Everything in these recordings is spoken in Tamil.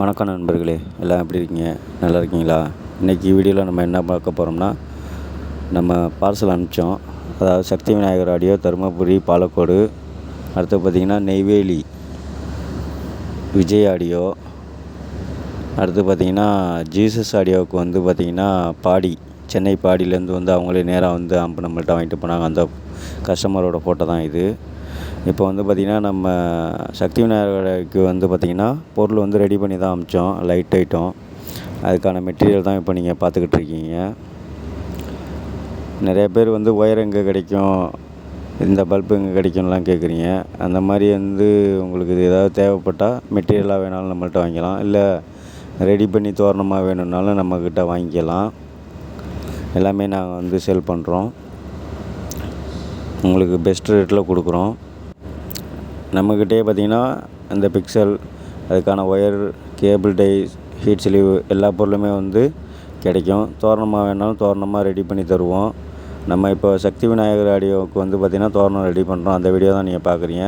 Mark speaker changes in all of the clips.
Speaker 1: வணக்கம் நண்பர்களே எல்லாம் எப்படி இருக்கீங்க நல்லா இருக்கீங்களா இன்றைக்கி வீடியோவில் நம்ம என்ன பார்க்க போகிறோம்னா நம்ம பார்சல் அனுப்பிச்சோம் அதாவது சக்தி விநாயகர் ஆடியோ தருமபுரி பாலக்கோடு அடுத்து பார்த்திங்கன்னா நெய்வேலி விஜய் ஆடியோ அடுத்து பார்த்திங்கன்னா ஜீசஸ் ஆடியோவுக்கு வந்து பார்த்திங்கன்னா பாடி சென்னை பாடியிலேருந்து வந்து அவங்களே நேராக வந்து அம்பு நம்மள்கிட்ட வாங்கிட்டு போனாங்க அந்த கஸ்டமரோட ஃபோட்டோ தான் இது இப்போ வந்து பார்த்திங்கன்னா நம்ம சக்தி விநாயகர் வந்து பார்த்திங்கன்னா பொருள் வந்து ரெடி பண்ணி தான் அமிச்சோம் லைட் ஐட்டம் அதுக்கான மெட்டீரியல் தான் இப்போ நீங்கள் பார்த்துக்கிட்டு இருக்கீங்க நிறைய பேர் வந்து ஒயர் எங்கே கிடைக்கும் இந்த பல்பு எங்கே கிடைக்கும்லாம் கேட்குறீங்க அந்த மாதிரி வந்து உங்களுக்கு இது ஏதாவது தேவைப்பட்டால் மெட்டீரியலாக வேணாலும் நம்மள்கிட்ட வாங்கிக்கலாம் இல்லை ரெடி பண்ணி தோரணமாக வேணும்னாலும் நம்மக்கிட்ட வாங்கிக்கலாம் எல்லாமே நாங்கள் வந்து சேல் பண்ணுறோம் உங்களுக்கு பெஸ்ட் ரேட்டில் கொடுக்குறோம் நம்மக்கிட்டேயே பார்த்தீங்கன்னா இந்த பிக்சல் அதுக்கான wire cable tie heat sleeve எல்லா பொருளுமே வந்து கிடைக்கும் தோரணமாக வேணாலும் தோரணமாக ரெடி பண்ணி தருவோம் நம்ம இப்போ சக்தி விநாயகர் ஆடியோவுக்கு வந்து பார்த்திங்கன்னா தோரணம் ரெடி பண்ணுறோம் அந்த வீடியோ தான் நீங்கள் பார்க்குறீங்க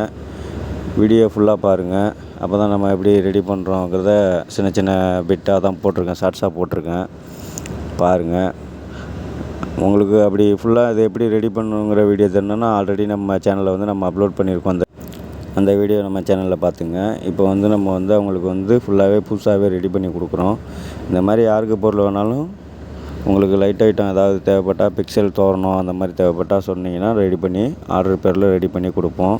Speaker 1: வீடியோ ஃபுல்லாக பாருங்கள் அப்போ தான் நம்ம எப்படி ரெடி பண்ணுறோங்கிறத சின்ன சின்ன பிட்டாக தான் போட்டிருக்கேன் ஷார்ட்ஸாக போட்டிருக்கேன் பாருங்கள் உங்களுக்கு அப்படி ஃபுல்லாக இதை எப்படி ரெடி பண்ணுங்கிற வீடியோ தெரியணுன்னா ஆல்ரெடி நம்ம சேனலில் வந்து நம்ம அப்லோட் பண்ணியிருக்கோம் அந்த அந்த வீடியோ நம்ம சேனலில் பார்த்துங்க இப்போ வந்து நம்ம வந்து அவங்களுக்கு வந்து ஃபுல்லாகவே புதுசாகவே ரெடி பண்ணி கொடுக்குறோம் இந்த மாதிரி யாருக்கு பொருள் வேணாலும் உங்களுக்கு லைட் ஐட்டம் ஏதாவது தேவைப்பட்டால் பிக்சல் தோரணும் அந்த மாதிரி தேவைப்பட்டால் சொன்னீங்கன்னா ரெடி பண்ணி ஆர்டர் பேரில் ரெடி பண்ணி கொடுப்போம்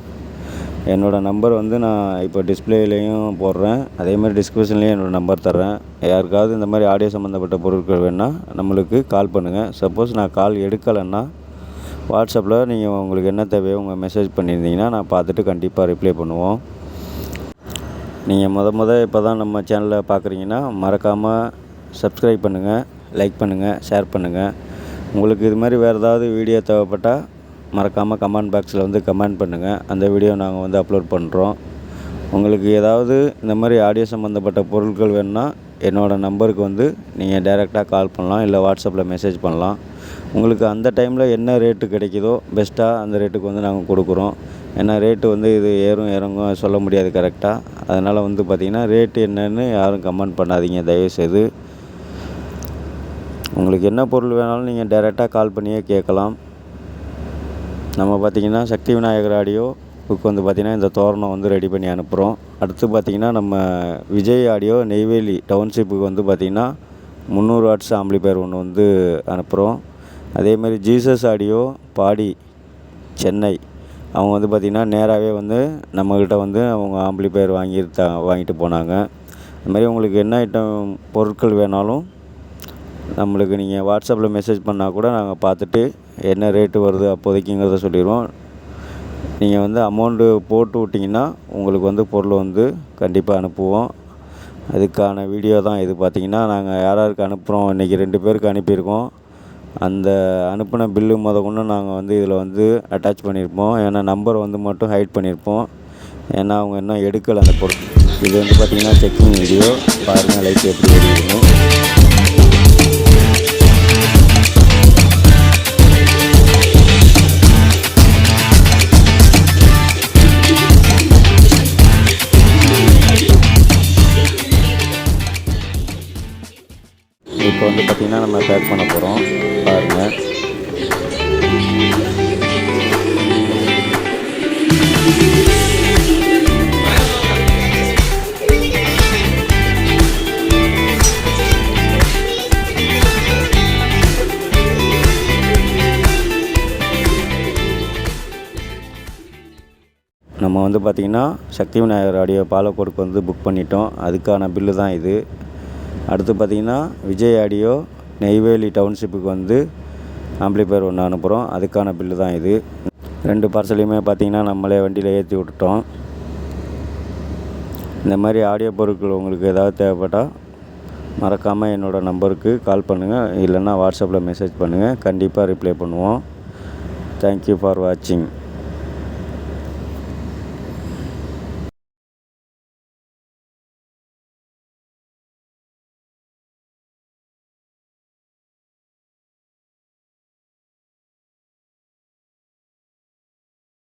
Speaker 1: என்னோடய நம்பர் வந்து நான் இப்போ டிஸ்பிளேலேயும் போடுறேன் அதே மாதிரி டிஸ்கிரிப்ஷன்லேயும் என்னோடய நம்பர் தரேன் யாருக்காவது இந்த மாதிரி ஆடியோ சம்மந்தப்பட்ட பொருட்கள் வேணால் நம்மளுக்கு கால் பண்ணுங்கள் சப்போஸ் நான் கால் எடுக்கலைன்னா வாட்ஸ்அப்பில் நீங்கள் உங்களுக்கு என்ன தேவையோ உங்கள் மெசேஜ் பண்ணியிருந்தீங்கன்னா நான் பார்த்துட்டு கண்டிப்பாக ரிப்ளை பண்ணுவோம் நீங்கள் முத முத இப்போ தான் நம்ம சேனலில் பார்க்குறீங்கன்னா மறக்காமல் சப்ஸ்கிரைப் பண்ணுங்கள் லைக் பண்ணுங்கள் ஷேர் பண்ணுங்கள் உங்களுக்கு இது மாதிரி வேறு ஏதாவது வீடியோ தேவைப்பட்டால் மறக்காமல் கமெண்ட் பாக்ஸில் வந்து கமெண்ட் பண்ணுங்கள் அந்த வீடியோ நாங்கள் வந்து அப்லோட் பண்ணுறோம் உங்களுக்கு ஏதாவது இந்த மாதிரி ஆடியோ சம்மந்தப்பட்ட பொருட்கள் வேணுன்னா என்னோடய நம்பருக்கு வந்து நீங்கள் டைரெக்டாக கால் பண்ணலாம் இல்லை வாட்ஸ்அப்பில் மெசேஜ் பண்ணலாம் உங்களுக்கு அந்த டைமில் என்ன ரேட்டு கிடைக்கிதோ பெஸ்ட்டாக அந்த ரேட்டுக்கு வந்து நாங்கள் கொடுக்குறோம் ஏன்னா ரேட்டு வந்து இது ஏறும் இறங்கும் சொல்ல முடியாது கரெக்டாக அதனால் வந்து பார்த்திங்கன்னா ரேட்டு என்னன்னு யாரும் கமெண்ட் பண்ணாதீங்க தயவுசெய்து உங்களுக்கு என்ன பொருள் வேணாலும் நீங்கள் டைரெக்டாக கால் பண்ணியே கேட்கலாம் நம்ம பார்த்திங்கன்னா சக்தி விநாயகர் ஆடியோ வந்து பார்த்திங்கன்னா இந்த தோரணம் வந்து ரெடி பண்ணி அனுப்புகிறோம் அடுத்து பார்த்திங்கன்னா நம்ம விஜய் ஆடியோ நெய்வேலி டவுன்ஷிப்புக்கு வந்து பார்த்திங்கன்னா முந்நூறு வாட்ஸ் பேர் ஒன்று வந்து அனுப்புகிறோம் அதே மாதிரி ஜீசஸ் ஆடியோ பாடி சென்னை அவங்க வந்து பார்த்திங்கன்னா நேராகவே வந்து நம்மக்கிட்ட வந்து அவங்க ஆம்பிளிஃபையர் வாங்கி வாங்கிட்டு போனாங்க மாதிரி உங்களுக்கு என்ன ஐட்டம் பொருட்கள் வேணாலும் நம்மளுக்கு நீங்கள் வாட்ஸ்அப்பில் மெசேஜ் பண்ணால் கூட நாங்கள் பார்த்துட்டு என்ன ரேட்டு வருது அப்போதைக்குங்கிறத சொல்லிடுவோம் நீங்கள் வந்து அமௌண்ட்டு போட்டு விட்டிங்கன்னா உங்களுக்கு வந்து பொருள் வந்து கண்டிப்பாக அனுப்புவோம் அதுக்கான வீடியோ தான் இது பார்த்திங்கன்னா நாங்கள் யார் யாருக்கு அனுப்புகிறோம் இன்றைக்கி ரெண்டு பேருக்கு அனுப்பியிருக்கோம் அந்த அனுப்பின பில்லு முதக்கொண்டு நாங்கள் வந்து இதில் வந்து அட்டாச் பண்ணியிருப்போம் ஏன்னா நம்பர் வந்து மட்டும் ஹைட் பண்ணியிருப்போம் ஏன்னா அவங்க இன்னும் எடுக்கலை அந்த பொருள் இது வந்து பார்த்திங்கன்னா செக்கிங் வீடியோ பாருங்கள் லைக் எப்படி எடுக்கணும் இப்போ வந்து பார்த்திங்கன்னா நம்ம பேக் பண்ண போகிறோம் பாருங்கள் நம்ம வந்து பார்த்திங்கன்னா சக்தி விநாயகர் ஆடியோ பாலக்கோடுக்கு வந்து புக் பண்ணிட்டோம் அதுக்கான பில்லு தான் இது அடுத்து பார்த்திங்கன்னா விஜய் ஆடியோ நெய்வேலி டவுன்ஷிப்புக்கு வந்து பேர் ஒன்று அனுப்புகிறோம் அதுக்கான பில்லு தான் இது ரெண்டு பார்சலையுமே பார்த்திங்கன்னா நம்மளே வண்டியில் ஏற்றி விட்டுட்டோம் இந்த மாதிரி ஆடியோ பொருட்கள் உங்களுக்கு ஏதாவது தேவைப்பட்டால் மறக்காமல் என்னோடய நம்பருக்கு கால் பண்ணுங்கள் இல்லைன்னா வாட்ஸ்அப்பில் மெசேஜ் பண்ணுங்கள் கண்டிப்பாக ரிப்ளை பண்ணுவோம் தேங்க்யூ ஃபார் வாட்சிங்